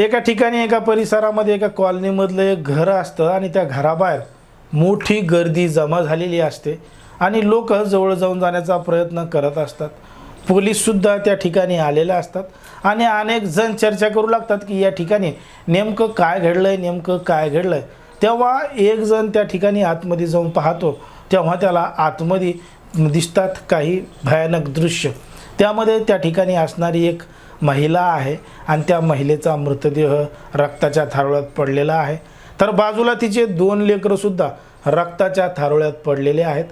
एका ठिकाणी एका परिसरामध्ये एका कॉलनीमधलं एक घर असतं आणि त्या घराबाहेर मोठी गर्दी जमा झालेली असते आणि लोक जवळ जाऊन जाण्याचा प्रयत्न करत असतात. पोलीससुद्धा त्या ठिकाणी आलेले असतात आणि अनेक जण चर्चा करू लागतात की या ठिकाणी नेमकं काय घडलं आहे नेमकं काय घडलं आहे तेव्हा एक जण त्या ठिकाणी आतमध्ये जाऊन पाहतो तेव्हा त्याला आतमध्ये दिसतात काही भयानक दृश्य. त्यामध्ये त्या ठिकाणी असणारी एक महिला आहे आणि त्या महिलेचा मृतदेह रक्ताच्या थारोळ्यात पडलेला आहे. तर बाजूला तिचे दोन लेकरंसुद्धा रक्ताच्या थारोळ्यात पडलेले आहेत.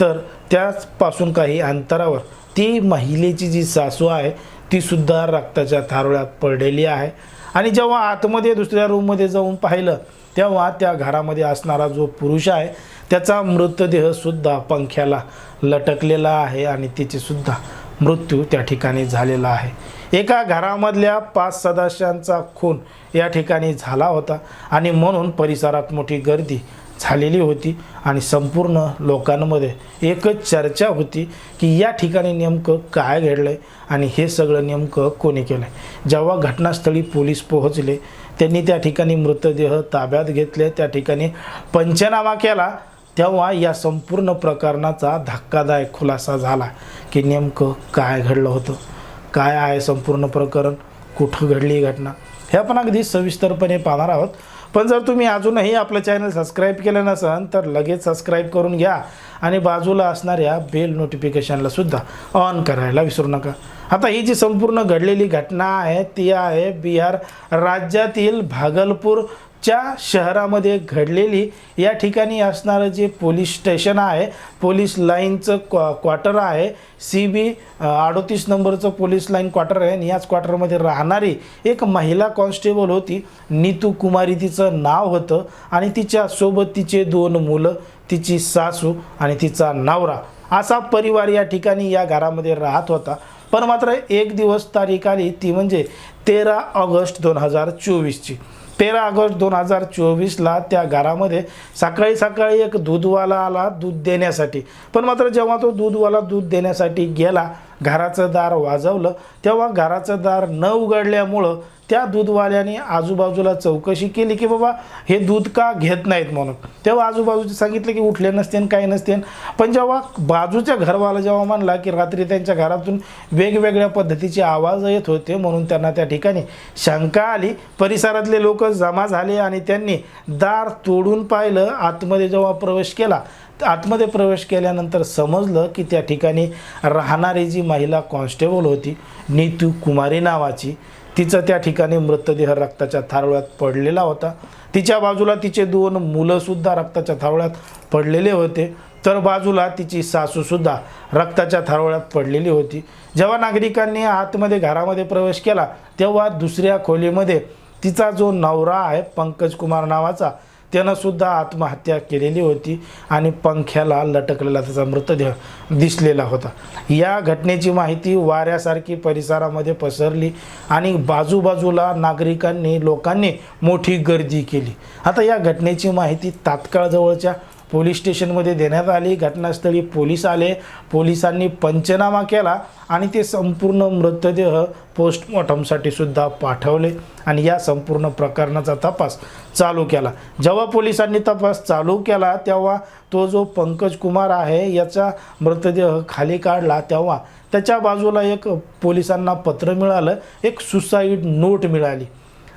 तर त्याचपासून काही अंतरावर ती महिलेची जी सासू आहे तीसुद्धा रक्ताच्या थारोळ्यात पडलेली आहे. आणि जेव्हा आतमध्ये दुसऱ्या रूममध्ये जाऊन पाहिलं तेव्हा त्या घरामध्ये असणारा जो पुरुष आहे त्याचा मृतदेहसुद्धा पंख्याला लटकलेला आहे आणि तिचेसुद्धा मृत्यू त्या ठिकाणी झालेला आहे. एका घरामधल्या पाच सदस्यांचा खून या ठिकाणी झाला होता आणि म्हणून परिसरात मोठी गर्दी झालेली होती आणि संपूर्ण लोकांमध्ये एकच चर्चा होती की या ठिकाणी नेमकं काय घडलं आहे आणि हे सगळं नेमकं कोणी केलं आहे जेव्हा घटनास्थळी पोलीस पोहोचले त्यांनी त्या ठिकाणी मृतदेह ताब्यात घेतले त्या ठिकाणी पंचनामा केला तेव्हा या संपूर्ण प्रकरणाचा धक्कादायक खुलासा झाला की नेमकं काय घडलं होतं? काय आहे संपूर्ण प्रकरण? कुठं घडली ही घटना? हे आपण अगदी सविस्तरपणे पाहणार आहोत. पण जर तुम्ही अजूनही आपलं चॅनल सबस्क्राईब केलं नसेल तर लगेच सबस्क्राईब करून घ्या आणि बाजूला असणाऱ्या बेल नोटिफिकेशनला सुद्धा ऑन करायला विसरू नका. आता ही जी संपूर्ण घडलेली घटना आहे ती आहे बिहार राज्यातील भागलपूर च्या शहरामध्ये घडलेली या ठिकाणी असणारं जे पोलीस स्टेशन आहे पोलीस लाईनचं क्वा क्वार्टर आहे. सी बी अडोतीस नंबरचं पोलीस लाईन क्वार्टर आहे आणि याच क्वार्टरमध्ये राहणारी एक महिला कॉन्स्टेबल होती. नीतू कुमारी तिचं नाव होतं आणि तिच्यासोबत तिचे दोन मुलं तिची सासू आणि तिचा नवरा. असा परिवार या ठिकाणी या घरामध्ये राहत होता. पण मात्र एक दिवस तारीख आली ती म्हणजे तेरा ऑगस्ट दोन हजार चोवीसची. तेरा ऑगस्ट दोन हजार चोवीसला त्या घरामध्ये सकाळी सकाळी एक दूधवाला आला दूध देण्यासाठी. पण मात्र जेव्हा तो दूधवाला दूध देण्यासाठी गेला घराचं दार वाजवलं तेव्हा घराचं दार न उघडल्यामुळं त्या दूधवाल्याने आजूबाजूला चौकशी केली की बाबा हे दूध का घेत नाहीत म्हणून. तेव्हा आजूबाजूचे सांगितलं की उठले नसते आणि काही नसते. पण जेव्हा बाजूच्या घरवाला जेव्हा म्हणला की रात्री त्यांच्या घरातून वेगवेगळ्या पद्धतीचे आवाज येत होते म्हणून त्यांना त्या ठिकाणी शंका आली. परिसरातले लोक जमा झाले आणि त्यांनी दार तोडून पाहिलं. आतमध्ये जेव्हा प्रवेश केला आतमध्ये प्रवेश केल्यानंतर समजलं की त्या ठिकाणी राहणारी जी महिला कॉन्स्टेबल होती नीतू कुमारी नावाची तिचं त्या ठिकाणी मृतदेह रक्ताच्या थारोळ्यात पडलेला होता. तिच्या बाजूला तिचे दोन मुलंसुद्धा रक्ताच्या थारोळ्यात पडलेले होते. तर बाजूला तिची सासूसुद्धा रक्ताच्या थारोळ्यात पडलेली होती. जेव्हा नागरिकांनी आतमध्ये घरामध्ये प्रवेश केला तेव्हा दुसऱ्या खोलीमध्ये तिचा जो नवरा आहे पंकज कुमार नावाचा त्यानं सुद्धा आत्महत्या केलेली होती आणि पंख्याला लटकलेला त्याचा मृतदेह दिसलेला होता. या घटनेची माहिती वाऱ्यासारखी परिसरामध्ये पसरली आणि बाजूबाजूला नागरिकांनी लोकांनी मोठी गर्दी केली. आता या घटनेची माहिती तात्काळ जवळच्या पोलीस स्टेशनमध्ये देण्यात आली. घटनास्थळी पोलीस आले. पोलिसांनी पंचनामा केला आणि ते संपूर्ण मृतदेह पोस्टमॉर्टमसाठी सुद्धा पाठवले आणि या संपूर्ण प्रकरणाचा तपास चालू केला. जेव्हा पोलिसांनी तपास चालू केला तेव्हा तो जो पंकज कुमार आहे याचा मृतदेह खाली काढला. तेव्हा त्याच्या बाजूला एक पोलिसांना पत्र मिळालं. एक सुसाईड नोट मिळाली.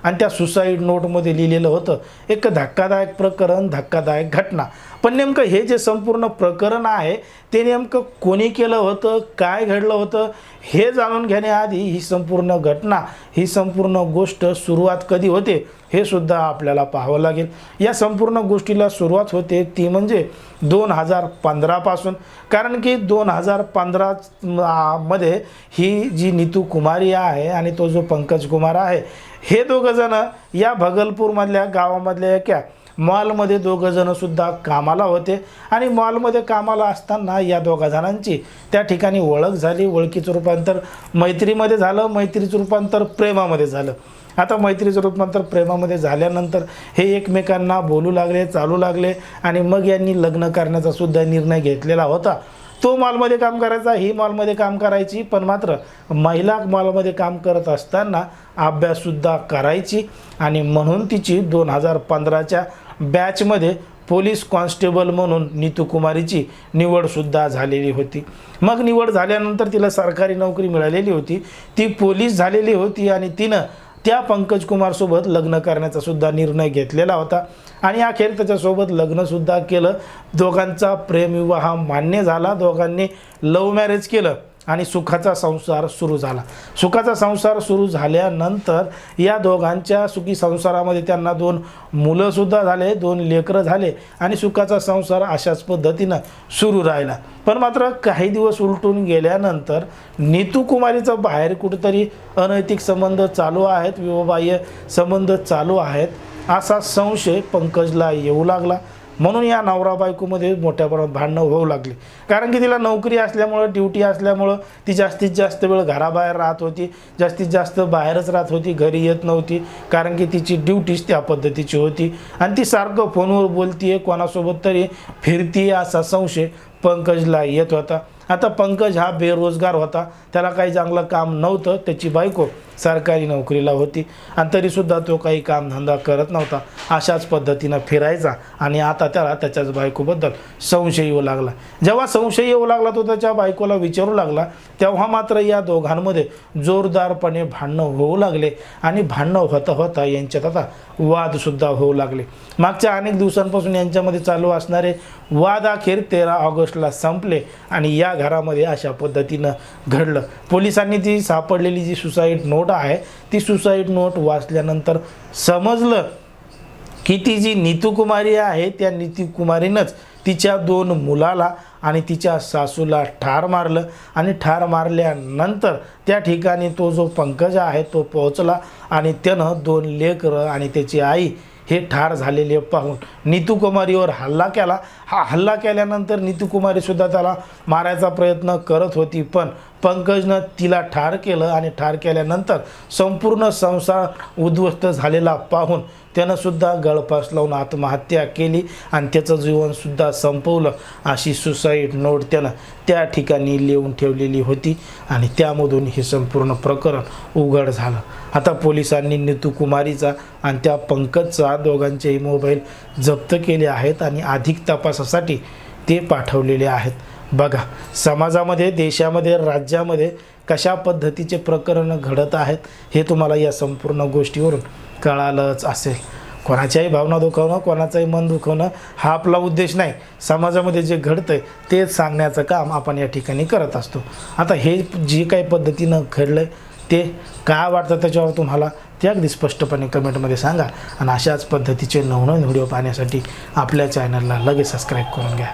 आणि त्या सुसाईड नोटमध्ये लिहिलेलं होतं एक धक्कादायक प्रकरण धक्कादायक घटना. पण नेमकं हे जे संपूर्ण प्रकरण आहे ते नेमकं कोणी केलं होतं काय घडलं होतं हे जाणून घेण्याआधी ही संपूर्ण घटना ही संपूर्ण गोष्ट सुरुवात कधी होते हे सुद्धा आपल्याला पाहावं लागेल. या संपूर्ण गोष्टीला सुरुवात होते ती म्हणजे दोन हजार पंधरापासून. कारण की दोन हजार पंधरा मध्ये ही जी नीतू कुमारी आहे आणि तो जो पंकज कुमार आहे हे दोघंजणं या भगलपूरमधल्या गावामधल्या एका मॉलमध्ये दोघंजणं सुद्धा कामाला होते आणि मॉलमध्ये कामाला असताना या दोघा जणांची त्या ठिकाणी ओळख झाली. ओळखीचं रूपांतर मैत्रीमध्ये झालं मैत्रीचं रूपांतर प्रेमामध्ये झालं. आता मैत्रीचं रूपांतर प्रेमामध्ये झाल्यानंतर हे एकमेकांना बोलू लागले चालू लागले आणि मग यांनी लग्न करण्याचा सुद्धा निर्णय घेतलेला होता. तो मॉलमध्ये काम करायचा ही मॉलमध्ये काम करायची पण मात्र महिला मॉलमध्ये काम करत असताना अभ्याससुद्धा करायची आणि म्हणून तिची दोन हजार पंधराच्या बॅचमध्ये पोलीस कॉन्स्टेबल म्हणून नीतू कुमारीची निवडसुद्धा झालेली होती. मग निवड झाल्यानंतर तिला सरकारी नोकरी मिळालेली होती. ती पोलीस झालेली होती आणि तिनं त्या पंकज कुमारसोबत लग्न करण्याचा सुद्धा निर्णय घेतलेला होता. आणि अखेर त्याच्यासोबत लग्नसुद्धा केलं. दोघांचा प्रेमविवाह मान्य झाला. दोघांनी लव्ह मॅरेज केलं. आणि सुखाचा संसार सुरू झाला. सुखाचा संसार सुरू झाल्यानंतर या दोघांच्या सुखी संसारामध्ये त्यांना दोन मुलंसुद्धा झाले दोन लेकरं झाले आणि सुखाचा संसार अशाच पद्धतीनं सुरू राहिला. पण मात्र काही दिवस उलटून गेल्यानंतर नीतू कुमारीचं बाहेर कुठंतरी अनैतिक संबंध चालू आहेत विवाहबाह्य संबंध चालू आहेत असा संशय पंकजला येऊ लागला. म्हणून या नवरा बायकोमध्ये मोठ्या प्रमाणात भांडणं होऊ लागली. कारण की तिला नोकरी असल्यामुळं ड्युटी असल्यामुळं ती जास्तीत जास्त वेळ घराबाहेर राहत होती. जास्तीत जास्त बाहेरच राहत होती घरी येत नव्हती. कारण की तिची ड्युटीच त्या पद्धतीची होती. आणि ती सारखं फोनवर बोलतीये कोणासोबत तरी फिरतीये असा संशय पंकजला येत होता. आता पंकज हा बेरोजगार होता. त्याला काही चांगलं काम नव्हतं. त्याची बायको सरकारी नोकरीला होती. आणि तरीसुद्धा तो काही कामधंदा करत नव्हता. अशाच पद्धतीनं फिरायचा आणि आता त्याला त्याच्याच बायकोबद्दल संशय येऊ लागला. जेव्हा संशय येऊ लागला तो त्याच्या बायकोला विचारू लागला तेव्हा मात्र या दोघांमध्ये जोरदारपणे भांडणं होऊ लागले आणि भांडणं होता होता यांच्यात आता वादसुद्धा होऊ लागले. मागच्या अनेक दिवसांपासून यांच्यामध्ये चालू असणारे वाद अखेर तेरा ऑगस्टला संपले आणि या घरामध्ये अशा पद्धतीनं घडलं. पोलिसांनी ती सापडलेली जी सुसाईड नोट आहे ती सुसाईड नोट वाचल्यानंतर समजलं की ती जी नीतू कुमारी आहे त्या नीतू कुमारीनंच तिच्या दोन मुलाला आणि तिच्या सासूला ठार मारलं आणि ठार मारल्यानंतर त्या ठिकाणी तो जो पंकज आहे तो पोहोचला आणि त्यानं दोन लेकरं आणि त्याची आई हे ठार झालेले पाहून नीतू कुमारीवर हल्ला केला. हा हल्ला केल्यानंतर नीतू कुमारीसुद्धा त्याला मारायचा प्रयत्न करत होती पण पंकजनं तिला ठार केलं आणि ठार केल्यानंतर संपूर्ण संसार उद्ध्वस्त झालेला पाहून त्यानं सुद्धा गळफास लावून आत्महत्या केली आणि त्याचं जीवनसुद्धा संपवलं अशी सुसाईड नोट त्यानं त्या ठिकाणी लिहून ठेवलेली होती आणि त्यामधून हे संपूर्ण प्रकरण उघड झालं. आता पोलिसांनी नीतू कुमारीचा आणि त्या पंकजचा दोघांचेही मोबाईल जप्त केले आहेत आणि अधिक तपासासाठी ते पाठवलेले आहेत. बघा समाजामध्ये देशामध्ये राज्यामध्ये कशा पद्धतीचे प्रकरणं घडत आहेत हे तुम्हाला या संपूर्ण गोष्टीवरून कळालंच असेल. कोणाच्याही भावना दुखवणं कोणाचंही मन दुखवणं हा आपला उद्देश नाही. समाजामध्ये जे घडतं आहे तेच सांगण्याचं काम आपण या ठिकाणी करत असतो. आता हे जे काही पद्धतीनं घडलं आहे ते काय वाटतं त्याच्यावर तुम्हाला ते अगदी स्पष्टपणे कमेंटमध्ये सांगा. आणि अशाच पद्धतीचे नवनवीन व्हिडिओ पाहण्यासाठी आपल्या चॅनलला लगेच सबस्क्राईब करून घ्या.